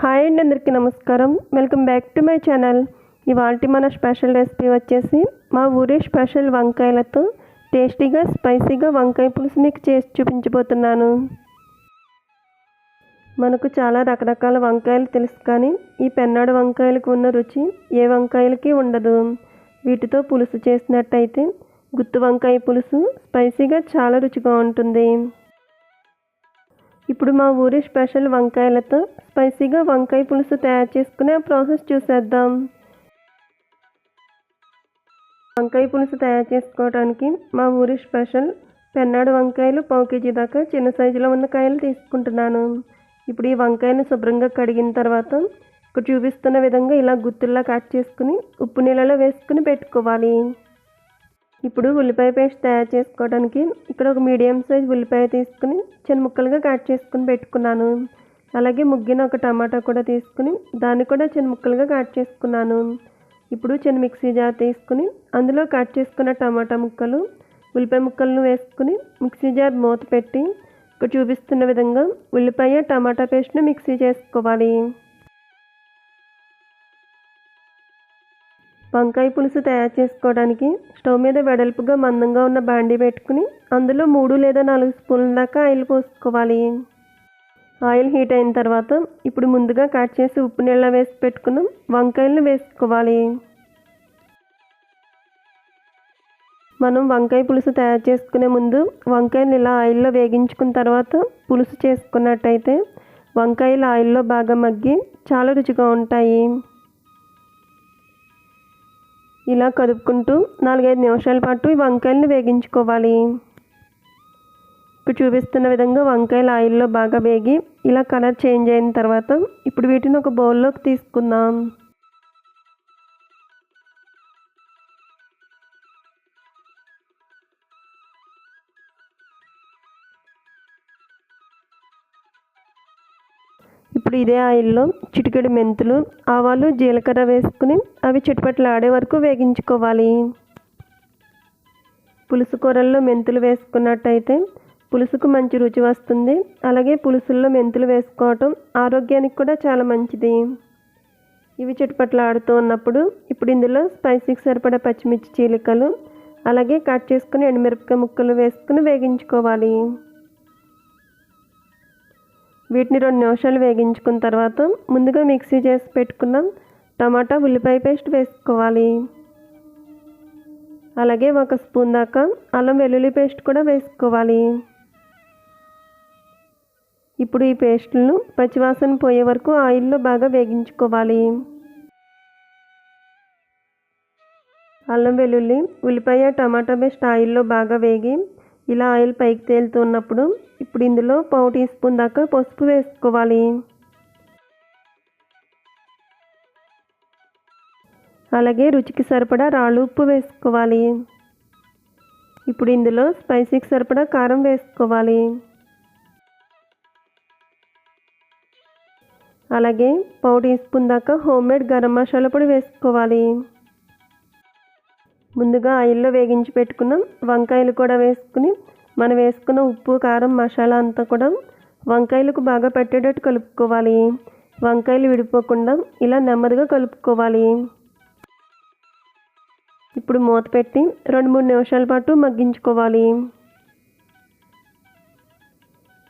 Hi అండి అందరికీ నమస్కారం. Welcome back to my channel ఇవాళ మన స్పెషల్ రెసిపీ వచ్చేసి మా ఊరి స్పెషల్ వంకాయలతో టేస్టీగా స్పైసీగా వంకాయ పులుసు మీకు చేసి చూపించబోతున్నాను. మనకు చాలా రకరకాల వంకాయలు తెలుసు కానీ ఈ పెన్నాడు వంకాయలకు ఉన్న రుచి ఏ వంకాయలకి ఉండదు. వీటితో పులుసు చేసినట్టయితే గుత్తు వంకాయ పులుసు స్పైసీగా చాలా రుచిగా ఉంటుంది. ఇప్పుడు మా ఊరి స్పెషల్ వంకాయలతో స్పైసీగా వంకాయ పులుసు తయారు చేసుకునే ఆ ప్రాసెస్ చూసేద్దాం. వంకాయ పులుసు తయారు చేసుకోవడానికి మా ఊరి స్పెషల్ పెన్నాడు వంకాయలు పావు కేజీ దాకా చిన్న సైజులో ఉన్న కాయలు తీసుకుంటున్నాను. ఇప్పుడు ఈ వంకాయను శుభ్రంగా కడిగిన తర్వాత ఇక్కడ చూపిస్తున్న విధంగా ఇలా గుత్తుల్లా కట్ చేసుకుని ఉప్పు నీళ్ళలో వేసుకుని పెట్టుకోవాలి. ఇప్పుడు ఉల్లిపాయ పేస్ట్ తయారు చేసుకోవడానికి ఇక్కడ ఒక మీడియం సైజ్ ఉల్లిపాయ తీసుకుని చిన్న ముక్కలుగా కట్ చేసుకుని పెట్టుకున్నాను. అలాగే ముగ్గిన ఒక టమాటా కూడా తీసుకుని దాన్ని కూడా చిన్న ముక్కలుగా కట్ చేసుకున్నాను. ఇప్పుడు చిన్న మిక్సీ జార్ తీసుకుని అందులో కట్ చేసుకున్న టమాటా ముక్కలు ఉల్లిపాయ ముక్కలను వేసుకుని మిక్సీ జార్ మూత పెట్టి ఇక్కడ చూపిస్తున్న విధంగా ఉల్లిపాయ టమాటా పేస్ట్ను మిక్సీ చేసుకోవాలి. వంకాయ పులుసు తయారు చేసుకోవడానికి స్టవ్ మీద వెడల్పుగా మందంగా ఉన్న బాండీ పెట్టుకుని అందులో మూడు లేదా నాలుగు స్పూన్ల దాకా ఆయిల్ పోసుకోవాలి. ఆయిల్ హీట్ అయిన తర్వాత ఇప్పుడు ముందుగా కట్ చేసి ఉప్పు నీళ్ళ వేసి పెట్టుకున్నాం. వంకాయలను వేసుకోవాలి. మనం వంకాయ పులుసు తయారు చేసుకునే ముందు వంకాయలు ఇలా ఆయిల్లో వేగించుకున్న తర్వాత పులుసు చేసుకున్నట్టయితే వంకాయలు ఆయిల్లో బాగా మగ్గి చాలా రుచిగా ఉంటాయి. ఇలా కదుపుకుంటూ నాలుగైదు నిమిషాల పాటు ఈ వంకాయలను వేగించుకోవాలి. ఇప్పుడు చూపిస్తున్న విధంగా వంకాయలు ఆయిల్లో బాగా వేగి ఇలా కలర్ చేంజ్ అయిన తర్వాత ఇప్పుడు వీటిని ఒక బౌల్లోకి తీసుకుందాం. ఇప్పుడు ఇదే ఆయిల్లో చిటికెడు మెంతులు ఆవాలు జీలకర్ర వేసుకుని అవి చిటపట్లు ఆడే వరకు వేగించుకోవాలి. పులుసు కూరల్లో మెంతులు వేసుకున్నట్టయితే పులుసుకు మంచి రుచి వస్తుంది. అలాగే పులుసుల్లో మెంతులు వేసుకోవటం ఆరోగ్యానికి కూడా చాలా మంచిది. ఇవి చుట్టుపట్ల ఆడుతూ ఉన్నప్పుడు ఇప్పుడు ఇందులో స్పైసీకి సరిపడా పచ్చిమిర్చి చీలికలు అలాగే కట్ చేసుకుని ఎండుమిరపకాయ ముక్కలు వేసుకుని వేగించుకోవాలి. వీటిని రెండు నిమిషాలు వేగించుకున్న తర్వాత ముందుగా మిక్సీ చేసి పెట్టుకున్న టమాటా ఉల్లిపాయ పేస్ట్ వేసుకోవాలి. అలాగే ఒక స్పూన్ దాకా అల్లం వెల్లుల్లి పేస్ట్ కూడా వేసుకోవాలి. ఇప్పుడు ఈ పేస్టులను పచ్చివాసన పోయే వరకు ఆయిల్లో బాగా వేగించుకోవాలి. అల్లం వెల్లుల్లి ఉల్లిపాయ టమాటా పేస్ట్ ఆయిల్లో బాగా వేగి ఇలా ఆయిల్ పైకి తేలుతున్నప్పుడు ఇప్పుడు ఇందులో పావు టీ స్పూన్ దాకా పసుపు వేసుకోవాలి. అలాగే రుచికి సరిపడా రాళ్ళు ఉప్పు వేసుకోవాలి. ఇప్పుడు ఇందులో స్పైసీకి సరిపడా కారం వేసుకోవాలి. అలాగే పావు టీ స్పూన్ దాకా హోమ్మేడ్ గరం మసాలా పొడి వేసుకోవాలి. ముందుగా ఆయిల్లో వేగించి పెట్టుకున్నాం. వంకాయలు కూడా వేసుకుని మనం వేసుకున్న ఉప్పు కారం మసాలా అంతా కూడా వంకాయలకు బాగా పెట్టేటట్టు కలుపుకోవాలి. వంకాయలు విడిపోకుండా ఇలా నెమ్మదిగా కలుపుకోవాలి. ఇప్పుడు మూత పెట్టి రెండు మూడు నిమిషాల పాటు మగ్గించుకోవాలి.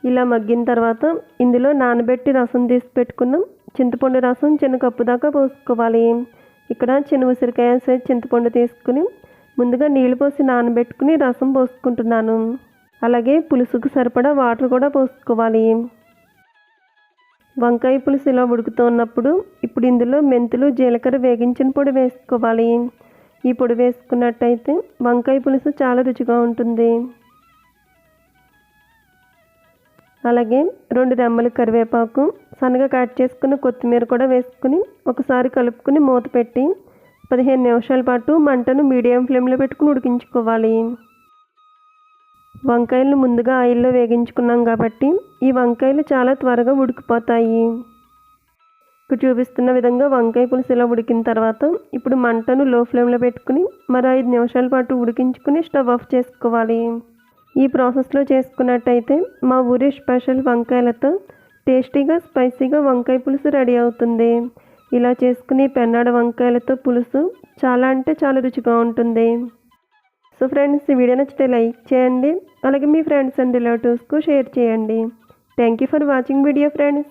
ఇలా మగ్గిన తర్వాత ఇందులో నానబెట్టి రసం తీసి పెట్టుకున్నాం. చింతపండు రసం చిన్న కప్పు దాకా పోసుకోవాలి. ఇక్కడ చిన్న ఉసిరికాయ సైజ్ చింతపండు తీసుకుని ముందుగా నీళ్ళు పోసి నానబెట్టుకుని రసం పోసుకుంటున్నాను. అలాగే పులుసుకు సరిపడా వాటర్ కూడా పోసుకోవాలి. వంకాయ పులుసు ఇలా ఉడుకుతున్నప్పుడు ఇప్పుడు ఇందులో మెంతులు జీలకర్ర వేగించిన పొడి వేసుకోవాలి. ఈ పొడి వేసుకున్నట్టయితే వంకాయ పులుసు చాలా రుచిగా ఉంటుంది. అలాగే రెండు రెమ్మలు కరివేపాకు సన్నగా కట్ చేసుకుని కొత్తిమీర కూడా వేసుకుని ఒకసారి కలుపుకుని మూత పెట్టి పదిహేను నిమిషాల పాటు మంటను మీడియం ఫ్లేమ్లో పెట్టుకుని ఉడికించుకోవాలి. వంకాయలను ముందుగా ఆయిల్లో వేగించుకున్నాం కాబట్టి ఈ వంకాయలు చాలా త్వరగా ఉడికిపోతాయి. ఇక్కడ చూపిస్తున్న విధంగా వంకాయ పులుసు ఇలా ఉడికిన తర్వాత ఇప్పుడు మంటను లో ఫ్లేమ్లో పెట్టుకుని మరో ఐదు నిమిషాల పాటు ఉడికించుకుని స్టవ్ ఆఫ్ చేసుకోవాలి. ఈ ప్రాసెస్లో చేసుకున్నట్టయితే మా ఊరి స్పెషల్ వంకాయలతో టేస్టీగా స్పైసీగా వంకాయ పులుసు రెడీ అవుతుంది. ఇలా చేసుకుని పెన్నాడ వంకాయలతో పులుసు చాలా అంటే చాలా రుచిగా ఉంటుంది. సో ఫ్రెండ్స్ ఈ వీడియో నచ్చితే లైక్ చేయండి. అలాగే మీ ఫ్రెండ్స్ అండ్ రిలేటివ్స్కు షేర్ చేయండి. Thank you for watching video friends.